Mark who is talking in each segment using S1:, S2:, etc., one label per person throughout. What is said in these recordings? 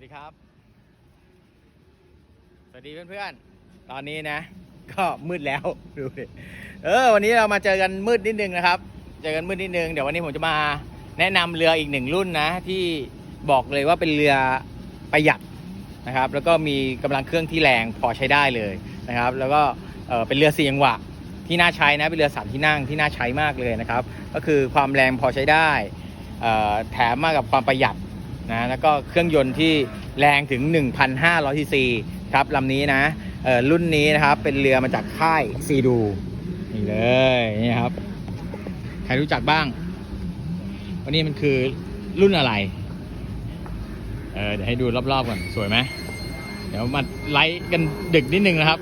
S1: วัสดีครับ สวัสดีเพื่อนๆ ตอนนี้นะ ก็มืดแล้วดูดิเออ วันนี้เรามาเจอกันมืดนิดนึงนะครับ เจอกันมืดนิดนึง เดี๋ยววันนี้ผมจะมาแนะนำเรืออีกหนึ่งรุ่นนะ ที่บอกเลยว่าเป็นเรือประหยัดนะครับ แล้วก็มีกำลังเครื่องที่แรงพอใช้ได้เลยนะครับ แล้วก็เออเป็นเรือสี่จังหวะที่น่าใช้นะ เป็นเรือสามที่นั่งที่น่าใช้มากเลยนะครับ ก็คือความแรงพอใช้ได้แถมมากับความประหยัด นะแล้วก็เครื่องยนต์ที่แรงถึง 1,500ซีซีครับลำนี้นะเออรุ่นนี้นะครับเป็นเรือมาจากค่ายซีดูนี่เลยนี่ครับ ใครรู้จักบ้าง วันนี้มันคือรุ่นอะไรเออเดี๋ยวให้ดูรอบๆก่อนสวยไหมเดี๋ยวมาไลฟ์กันดึกนิดนึงนะครับ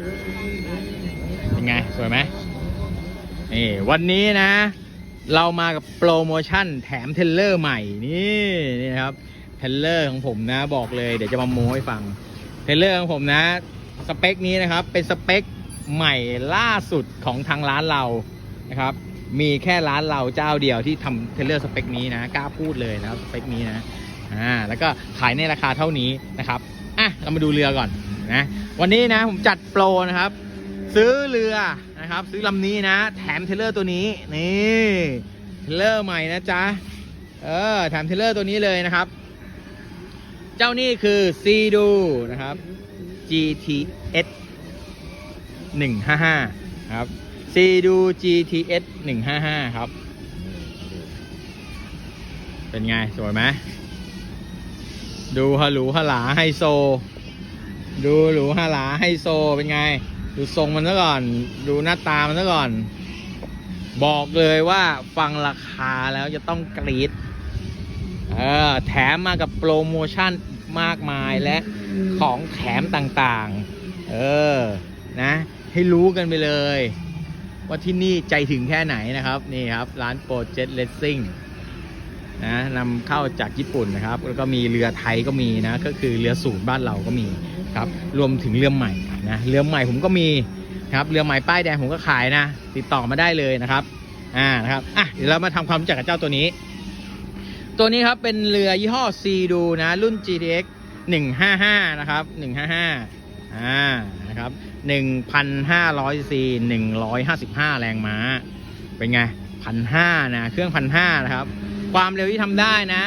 S1: เป็นไงสวยไหมนี่วันนี้นะ เรามากับโปรโมชั่นแถมเทเลอร์ใหม่นี่นี่ครับ เทเลอร์ของผมนะบอกเลยเดี๋ยวจะมาโม้ให้ฟังเทเลอร์ของผมนะ สเปคนี้นะครับเป็นสเปคใหม่ล่าสุดของทางร้านเรานะครับ มีแค่ร้านเราเจ้าเดียวที่ทำเทเลอร์สเปคนี้นะกล้าพูดเลยนะครับสเปคนี้นะอ่าแล้วก็ขายในราคาเท่านี้นะครับอะเรามาดูเรือก่อนนะวันนี้นะผมจัดโปรนะครับ ซื้อเรือนะครับ ซื้อลำนี้นะ แถมเทเลอร์ตัวนี้นี่เทเลอร์ใหม่นะจ๊ะเออแถมเทเลอร์ตัวนี้เลยนะครับ เจ้านี่คือ c ีดูนะครับ GTS 155 ครับ c ีดู GTS 155 ครับ เป็นไง สวยไหมดูฮาหรูฮาหลาไฮโซ ดูหรูฮาหลาไฮโซเป็นไง ดูทรงมันซะก่อน ดูหน้าตามันซะก่อน บอกเลยว่าฟังราคาแล้วจะต้องกรี๊ด เออแถมมากับโปรโมชั่นมากมายและของแถมต่างๆ เออ นะ ให้รู้กันไปเลย ว่าที่นี่ใจถึงแค่ไหนนะครับ นี่ครับ ร้านโปรเจ t เลสซิ่งนะนำเข้าจากญี่ปุ่นนะครับ แล้วก็มีเรือไทยก็มีนะ ก็คือเรือสูตรบ้านเราก็มีครับ รวมถึงเรือใหม่นะ เรือใหม่ผมก็มีครับ เรือใหม่ป้ายแดงผมก็ขายนะ ติดต่อมาได้เลยนะครับ อ่า นะครับ อะ เดี๋ยวเรามาทำความรู้จักกับเจ้าตัวนี้ ตัวนี้ครับเป็นเรือยี่ห้อ C ดูนะรุ่น GTX 155 นะครับ 155 อ่า นะครับ 1,500 c 155 แรงม้า เป็นไง 1,500 นะ เครื่อง 1,500 นะครับ ความเร็วที่ทำได้นะ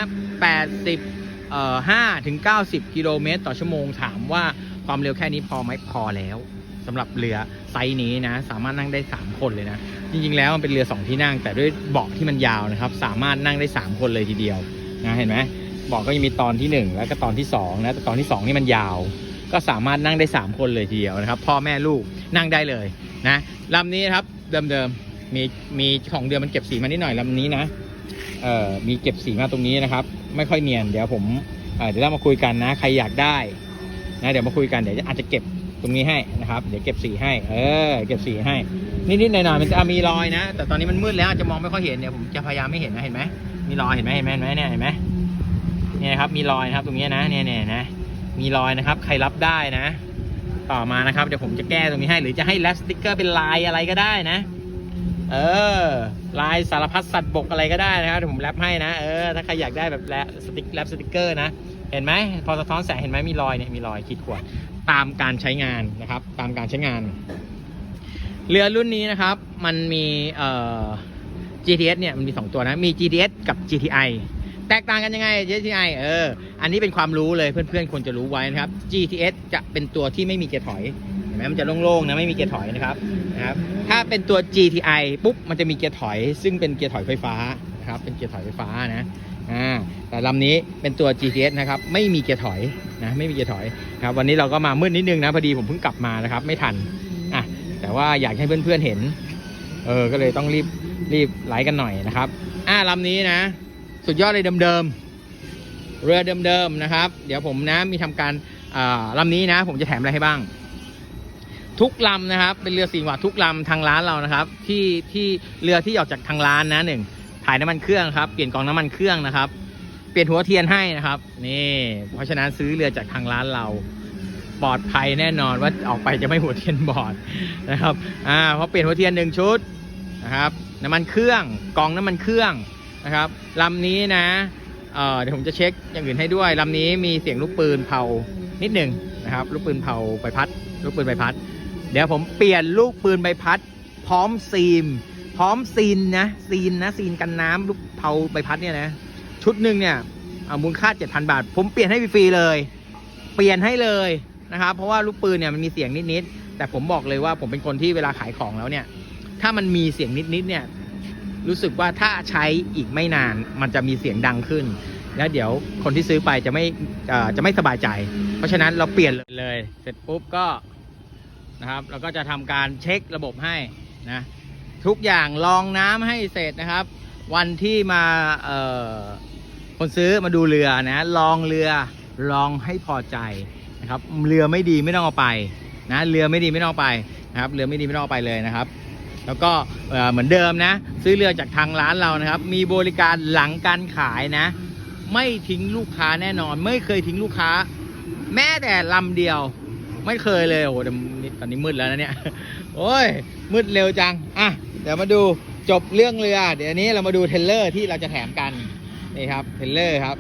S1: 80เอ่อ5ถึง 90 กิโลเมตรต่อชั่วโมง ถามว่าความเร็วแค่นี้พอไหมพอแล้ว สำหรับเรือไซส์นี้นะ สามารถนั่งได้ 3 คนเลยนะ จริงๆแล้วมันเป็นเรือ 2 ที่นั่ง แต่ด้วยเบาะที่มันยาวนะครับ สามารถนั่งได้ 3 คนเลยทีเดียวนะเห็นไหมเบาะก็ยังมีตอนที่ 1 แล้วก็ตอนที่2นะแต่ตอนที่ 2 นี่มันยาว ก็สามารถนั่งได้ 3 คนเลยทีเดียวนะครับ พ่อแม่ลูกนั่งได้เลยนะลำนี้นะครับเดิมๆมีมีของเดิมมันเก็บสีมานิดหน่อยลำนี้นะเอ่อมีเก็บสีมาตรงนี้นะครับ ไม่ค่อยเนียนเดี๋ยวผมเเดี๋ยวเรามาคุยกันนะ ใครอยากได้นะเดี๋ยวมาคุยกันเดี๋ยวอาจจะเก็บ ตรงนี้ให้นะครับ เดี๋ยวเก็บสีให้ เออ เก็บสีให้ นิดๆหน่อยๆมันจะมีรอยนะ แต่ตอนนี้มันมืดแล้วอาจจะมองไม่ค่อยเห็นเดี๋ยวผมจะพยายามไม่เห็นนะเห็นไหมมีรอยเห็นไหมเห็นไหมเนี่ยเห็นไหมเนี่ยครับ มีรอยนะครับ ตรงนี้นะเนี่ยเนี่ยนะ มีรอยนะครับ ใครรับได้นะ ต่อมานะครับเดี๋ยวผมจะแก้ตรงนี้ให้ หรือจะให้แรปสติกเกอร์เป็นลายอะไรก็ได้นะ เออ ลายสารพัดสัตว์บกอะไรก็ได้นะครับเดี๋ยวผมแรปให้นะเออถ้าใครอยากได้แบบแรปสติกแรปสติกเกอร์นะเห็นไหมพอสะท้อนแสงเห็นไหมมีรอยเนี่ยมีรอยขีดข่วน ตามการใช้งานนะครับ ตามการใช้งาน เรือรุ่นนี้นะครับ มันมีเอ่อ GTS เนี่ยมันมี 2 ตัวนะ มี GTS กับ GTI แตกต่างกันยังไง GTI เออ อันนี้เป็นความรู้เลยเพื่อนๆควรจะรู้ไว้นะครับ GTS จะเป็นตัวที่ไม่มีเกียร์ถอยเห็นไหมมันจะโล่งๆนะไม่มีเกียร์ถอยนะครับนะครับ ถ้าเป็นตัว GTI ปุ๊บมันจะมีเกียร์ถอย ซึ่งเป็นเกียร์ถอยไฟฟ้านะครับเป็นเกียร์ถอยไฟฟ้านะ อ่าแต่ลำนี้เป็นตัว GTS นะครับไม่มีเกียร์ถอยนะไม่มีเกียร์ถอยครับวันนี้เราก็มามืดนิดนึงนะพอดีผมเพิ่งกลับมานะครับไม่ทันอะแต่ว่าอยากให้เพื่อนๆเห็นเออก็เลยต้องรีบรีบไลค์กันหน่อยนะครับอ่าลำนี้นะ สุดยอดเลยเดิมๆเรือเดิมๆนะครับ เดี๋ยวผมนะมีทำการอ่าลำนี้นะ ผมจะแถมอะไรให้บ้างทุกลำนะครับ เป็นเรือสี่หวัดทุกลำทางร้านเรานะครับ ที่ที่เรือที่ออกจากทางร้านนะหนึ่ง ถ่ายน้ำมันเครื่องครับ เปลี่ยนกองน้ำมันเครื่องนะครับ เปลี่ยนหัวเทียนให้นะครับ นี่ เพราะฉะนั้นซื้อเรือจากทางร้านเราปลอดภัยแน่นอนว่าออกไปจะไม่หัวเทียนบอดนะครับ อ่าเพราะเปลี่ยนหัวเทียนหนึ่งชุดนะครับน้ำมันเครื่องกองน้ำมันเครื่องนะครับลำนี้นะเออเดี๋ยวผมจะเช็คอย่างอื่นให้ด้วยลำนี้มีเสียงลูกปืนเผานิดหนึ่งนะครับ ลูกปืนเผาใบพัด ลูกปืนใบพัด เดี๋ยวผมเปลี่ยนลูกปืนใบพัด พร้อมซีม พร้อมซีนนะซีนนะซีนกันน้ำลูกเผาใบพัดเนี่ยนะ ชุดหนึ่งเนี่ยอ่ามูลค่า 7,000 บาท ผมเปลี่ยนให้ฟรีเลย เปลี่ยนให้เลยนะครับ เพราะว่าลูกปืนเนี่ยมันมีเสียงนิดๆแต่ผมบอกเลยว่าผมเป็นคนที่เวลาขายของแล้วเนี่ย ถ้ามันมีเสียงนิดๆเนี่ยรู้สึกว่าถ้าใช้อีกไม่นานมันจะมีเสียงดังขึ้น แล้วเดี๋ยวคนที่ซื้อไปจะไม่จะไม่สบายใจ เพราะฉะนั้นเราเปลี่ยนเลยเสร็จปุ๊บก็นะครับเราก็จะทำการเช็คระบบให้นะ ทุกอย่างลองน้ำให้เสร็จนะครับ วันที่มาเออคนซื้อมาดูเรือนะลองเรือลองให้พอใจนะครับเรือไม่ดีไม่ต้องเอาไปนะเรือไม่ดีไม่ต้องเอาไปนะครับเรือไม่ดีไม่ต้องเอาไปเลยนะครับ แล้วก็เหมือนเดิมนะ ซื้อเรือจากทางร้านเรานะครับ มีบริการหลังการขายนะ ไม่ทิ้งลูกค้าแน่นอน ไม่เคยทิ้งลูกค้า แม้แต่ลำเดียวไม่เคยเลยโอ้โหตอนนี้มืดแล้วนะเนี่ยโอ้ยมืดเร็วจังอะ เดี๋ยวมาดูจบเรื่องเรือ เดี๋ยวนี้เรามาดูเทเลอร์ที่เราจะแถมกันนี่ครับเทเลอร์ครับ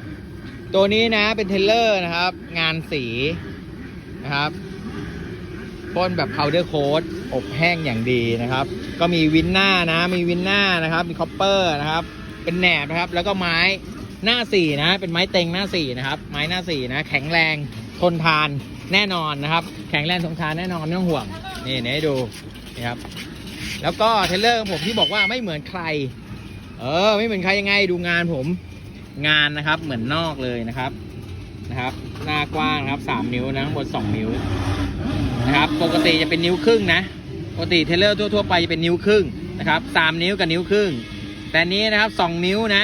S1: ตัวนี้นะเป็นเทเลอร์นะครับ งานสีนะครับพ่นแบบ powder coat อบแห้งอย่างดีนะครับ ก็มีวินหน้านะ มีวินหน้านะครับ มีคอปเปอร์นะครับ เป็นแหนบนะครับ แล้วก็ไม้หน้าสี่นะ เป็นไม้เต็งหน้าสี่นะครับ ไม้หน้าสี่นะ แข็งแรงทนทานแน่นอนนะครับ แข็งแรงทนทานแน่นอนไม่ต้องห่วง นี่เดี๋ยวให้ดูนี่ครับ แล้วก็เทเลอร์ผมที่บอกว่าไม่เหมือนใคร เออ ไม่เหมือนใครยังไงดูงานผม งานนะครับ เหมือนนอกเลยนะครับนะครับ หน้ากว้างนะครับสามนิ้วนะบนสองนิ้วนะครับ ปกติจะเป็นนิ้วครึ่งนะ ปกติเทเลอร์ทั่วๆไปจะเป็นนิ้วครึ่งนะครับสามนิ้วกับนิ้วครึ่ง แต่นี้นะครับสองนิ้วนะ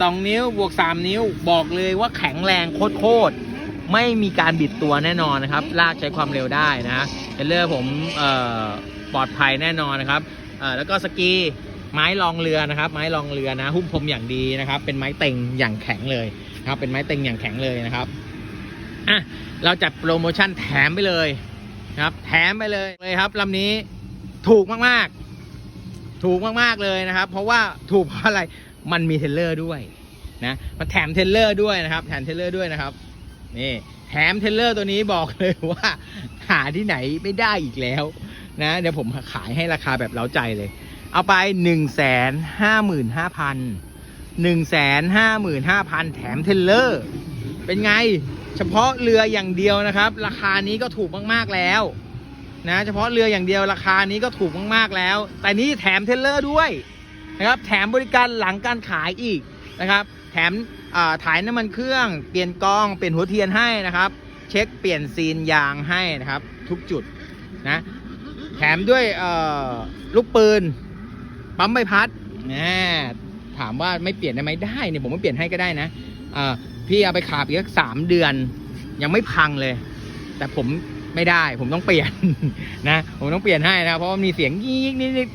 S1: สองนิ้วบวกสามนิ้วบอกเลยว่าแข็งแรงโคตรๆไม่มีการบิดตัวแน่นอนนะครับ ลากใช้ความเร็วได้นะเทเลอร์ผมเอ่อ ปลอดภัยแน่นอนนะครับแล้วก็สกีไม้รองเรือนะครับ ไม้รองเรือนะ หุ้มพรมอย่างดีนะครับ เป็นไม้เต็งอย่างแข็งเลยนะครับ เป็นไม้เต็งอย่างแข็งเลยนะครับอะเราจัดโปรโมชั่นแถมไปเลยนะครับ แถมไปเลยเลยครับลำนี้ถูกมากๆ ถูกมากๆเลยนะครับ เพราะว่าถูกเพราะอะไรมันมีเทเลอร์ด้วยนะมันแถมเทเลอร์ด้วยนะครับ แถมเทเลอร์ด้วยนะครับนี่แถมเทเลอร์ตัวนี้บอกเลยว่า หาที่ไหนไม่ได้อีกแล้ว นะ เดี๋ยวผมขายให้ราคาแบบเล้าใจเลย เอาไปหนึ่งแสนห้าหมื่นห้าพันหนึ่งแสนห้าหมื่นห้าพันแถมเทเลอร์ เป็นไง เฉพาะเรืออย่างเดียวนะครับ ราคานี้ก็ถูกมากๆแล้ว นะ เฉพาะเรืออย่างเดียวราคานี้ก็ถูกมากๆแล้ว แต่นี้แถมเทเลอร์ด้วยนะครับ แถมบริการหลังการขายอีกนะครับ แถมถ่ายน้ำมันเครื่อง เปลี่ยนกล้อง เปลี่ยนหัวเทียนให้นะครับ เช็คเปลี่ยนซีนยางให้นะครับ ทุกจุดนะ แถมด้วยเอ่อลูกปืน ปั๊มใบพัดนะถามว่าไม่เปลี่ยนได้ไหมได้เนี่ยผมไม่เปลี่ยนให้ก็ได้นะอ่าพี่เอาไปขาบอีกสักสามเดือน ยังไม่พังเลย แต่ผมไม่ได้ ผมต้องเปลี่ยนนะผมต้องเปลี่ยนให้นะเพราะว่ามีเสียงยีกนิดนิด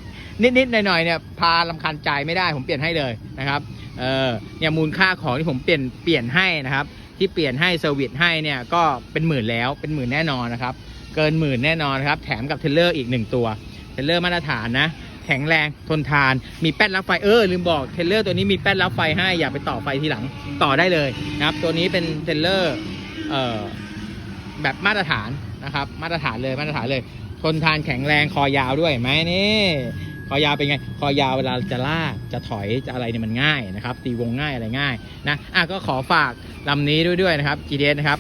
S1: นิดนิดๆหน่อยๆเนี่ยพาลำคาญใจไม่ได้ ผมเปลี่ยนให้เลยนะครับเออเนี่ยมูลค่าของที่ผมเปลี่ยนเปลี่ยนให้นะครับ ที่เปลี่ยนให้เซอร์วิสให้เนี่ยก็เป็นหมื่นแล้วเป็นหมื่นแน่นอนนะครับ กินหมื่นแน่นอนครับ แถมกับเทเลอร์อีกหนึ่งตัว เทเลอร์มาตรฐานนะ แข็งแรงทนทาน มีแป้นรับไฟเออลืมบอกเทเลอร์ตัวนี้มีแป้นรับไฟให้อย่าไปต่อไฟทีหลังต่อได้เลยนะครับ ตัวนี้เป็นเทเลอร์เอ่อแบบมาตรฐานนะครับ มาตรฐานเลยมาตรฐานเลย ทนทานแข็งแรงคอยาวด้วยไหมนี่คอยาวเป็นไง คอยาวเวลาจะลากจะถอยจะอะไรเนี่ยมันง่ายนะครับ ตีวงง่ายอะไรง่ายนะอะก็ขอฝากลำนี้ด้วยด้วยนะครับ GTS นะครับ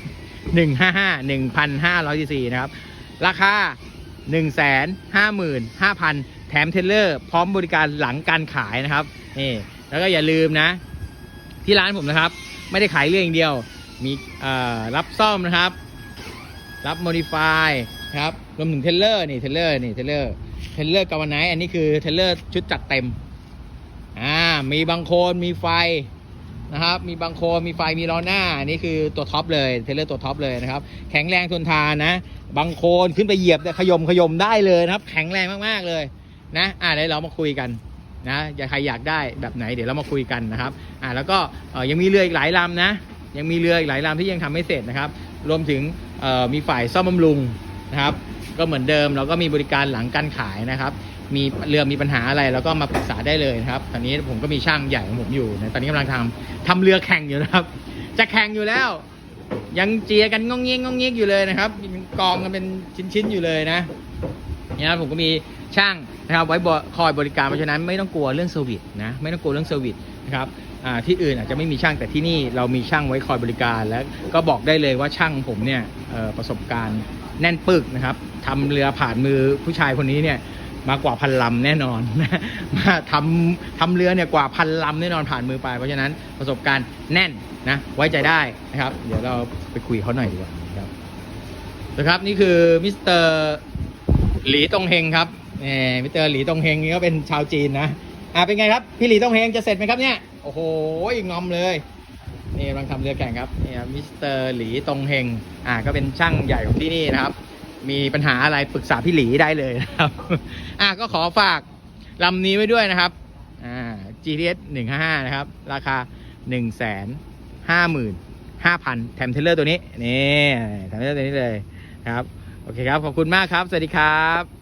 S1: 155 1,500 cc นะครับ ราคา 1 5 5 0 0 0 แถมเทเลอร์ พร้อมบริการหลังการขายนะครับนี่แล้วก็อย่าลืมนะ ที่ร้านผมนะครับ ไม่ได้ขายเรื่องอย่างเดียว มีรับซ่อมนะครับ รับโมดิฟายครับรวมถึงเทเลอร์นี่เทเลอร์นี่เทเลอร์เทเลอร์กาวไนอันนี้คือเทเลอร์ชุดจัดเต็มอ่ามีบางโคนมีไฟ นะครับ มีบางโคมีไฟ มีล้อหน้านนี้คือตัวท็อปเลยเทเลอร์ตัวท็อปเลยนะครับ แข็งแรงทนทานนะบางโคนขึ้นไปเหยียบขยมขยมได้เลยนะครับ แข็งแรงมากๆเลยนะ อ่าเดี๋ยวเรามาคุยกันนะอย่าใครอยากได้แบบไหนเดี๋ยวเรามาคุยกันนะครับ อ่าแล้วก็ยังมีเรืออีกหลายลำนะ ยังมีเรืออีกหลายลำที่ยังทำไม่เสร็จนะครับ รวมถึงมีฝ่ายซ่อมบำรุงนะครับ ก็เหมือนเดิมเราก็มีบริการหลังการขายนะครับ มีเรือมีปัญหาอะไรแล้วก็มาปรึกษาได้เลยครับ ตอนนี้ผมก็มีช่างใหญ่ของผมอยู่นะตอนนี้กำลังทำทำเรือแข่งอยู่นะครับ จะแข่งอยู่แล้ว ยังเจียกันงงเงี้ยงงงเงี้ยอยู่เลยนะครับกองกันเป็นชิ้นๆอยู่เลยนะเนี่ยนะผมก็มีช่างนะครับไว้คอยบริการเพราะฉะนั้นไม่ต้องกลัวเรื่องเซอร์วิสนะไม่ต้องกลัวเรื่องเซอร์วิสนะครับที่อื่นอาจจะไม่มีช่างแต่ที่นี่เรามีช่างไว้คอยบริการแล้วก็บอกได้เลยว่าช่างผมเนี่ยประสบการณ์แน่นปึกนะครับทำเรือผ่านมือผู้ชายคนนี้เนี่ย มากว่าพันลำแน่นอนมาทำทำเรือเนี่ยกว่าพันลำแน่นอนผ่านมือไป เพราะฉะนั้นประสบการณ์แน่นนะไว้ใจได้นะครับ เดี๋ยวเราไปคุยเขาหน่อยดีกว่านะครับนะครับนี่คือมิสเตอร์หลีตงเฮงครับนี่มิสเตอร์หลีตงเฮงนี่ก็เป็นชาวจีนนะอ่าเป็นไงครับพี่หลีตงเฮงจะเสร็จไหมครับเนี่ยโอ้โหงอมเลยนี่กำลังทำเรือแข่งครับนี่ครับมิสเตอร์หลีตงเฮงอ่าก็เป็นช่างใหญ่ของที่นี่นะครับ มีปัญหาอะไรปรึกษาพี่หลีได้เลยนะครับ อะก็ขอฝากลำนี้ไว้ด้วยนะครับ อ่า GTS 155 นะครับ ราคา 1 5 5 5 0 0 0 แถมเทเลอร์ตัวนี้ นี่ แถมเทเลอร์ตัวนี้เลยครับ โอเคครับ ขอบคุณมากครับ สวัสดีครับ